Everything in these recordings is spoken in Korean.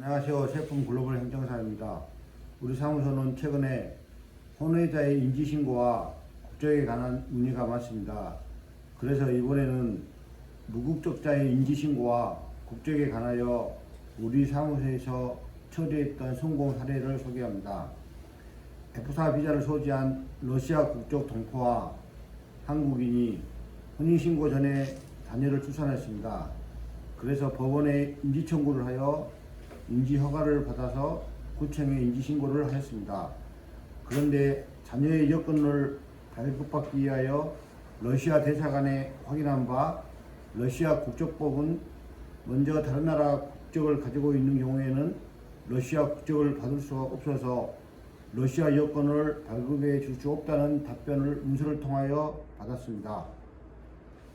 안녕하세요. 세품 글로벌 행정사입니다. 우리 사무소는 최근에 혼외자의 인지신고와 국적에 관한 문의가 많습니다. 그래서 이번에는 무국적자의 인지신고와 국적에 관하여 우리 사무소에서 처리했던 성공 사례를 소개합니다. F4 비자를 소지한 러시아 국적 동포와 한국인이 혼인신고 전에 자녀를 출산했습니다. 그래서 법원에 인지 청구를 하여 인지 허가를 받아서 구청에 인지 신고를 하였습니다. 그런데 자녀의 여건을 발급받기 위하여 러시아 대사관에 확인한 바 러시아 국적법은 먼저 다른 나라 국적을 가지고 있는 경우에는 러시아 국적을 받을 수가 없어서 러시아 여권을 발급해 줄 수 없다는 답변을 문서를 통하여 받았습니다.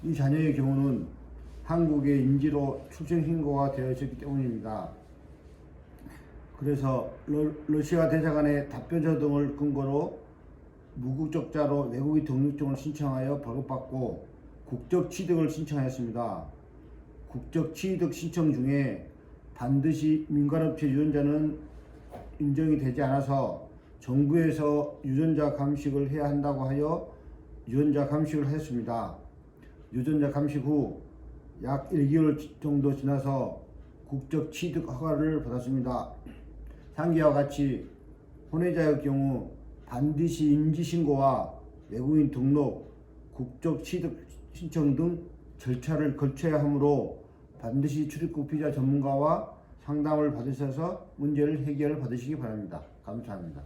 이 자녀의 경우는 한국의 인지로 출생 신고가 되어 있었기 때문입니다. 그래서 러, 러시아 대사관의 답변서 등을 근거로 무국적자로 외국인 등록증을 신청하여 발급받고 국적 취득을 신청하였습니다. 국적 취득 신청 중에 반드시 민간업체 유전자는 인정이 되지 않아서 정부에서 유전자 감식을 해야 한다고 하여 유전자 감식을 했습니다. 유전자 감식 후 약 1개월 정도 지나서 국적 취득 허가를 받았습니다. 상기와 같이 혼외자의 경우 반드시 인지신고와 외국인 등록, 국적 취득 신청 등 절차를 거쳐야 하므로 반드시 출입국 비자 전문가와 상담을 받으셔서 문제를 해결 받으시기 바랍니다. 감사합니다.